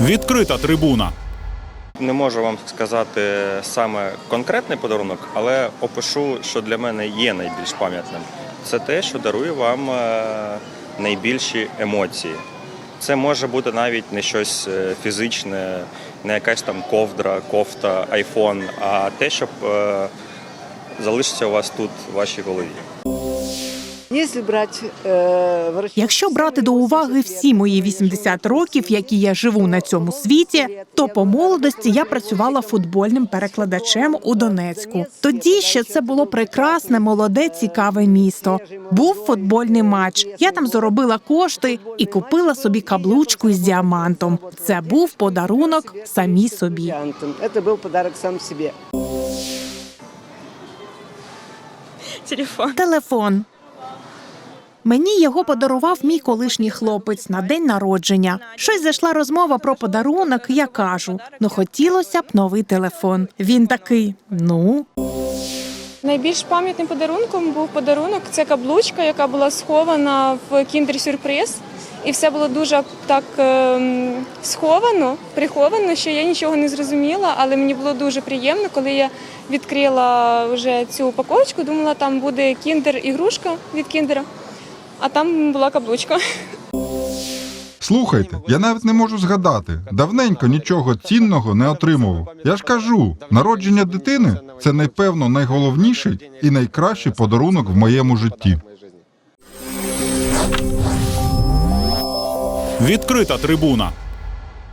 Відкрита трибуна. Не можу вам сказати саме конкретний подарунок, але опишу, що для мене є найбільш пам'ятним. Це те, що дарує вам е, найбільші емоції. Це може бути навіть не щось е, фізичне, не якась там ковдра, кофта, айфон, а те, що е, залишиться у вас тут в вашій голові. Якщо брати, е, Якщо брати до уваги всі мої 80 років, які я живу на цьому світі, то по молодості я працювала футбольним перекладачем у Донецьку. Тоді ще це було прекрасне, молоде, цікаве місто. Був футбольний матч. Я там заробила кошти і купила собі каблучку із діамантом. Це був подарунок самій собі. Це був подарок сам собі. Телефон. Телефон. Мені його подарував мій колишній хлопець на день народження. Щось зайшла розмова про подарунок. Я кажу: ну хотілося б новий телефон. Він такий: ну Найбільш пам'ятним подарунком був подарунок. Це каблучка, яка була схована в кіндер-сюрприз. І все було дуже так ем, сховано, приховано, що я нічого не зрозуміла, але мені було дуже приємно, коли я відкрила вже цю упаковочку, думала, там буде кіндер-ігрушка від кіндера, а там була каблучка. Слухайте, я навіть не можу згадати. Давненько нічого цінного не отримував. Я ж кажу, народження дитини це напевно найголовніший і найкращий подарунок в моєму житті. Відкрита трибуна.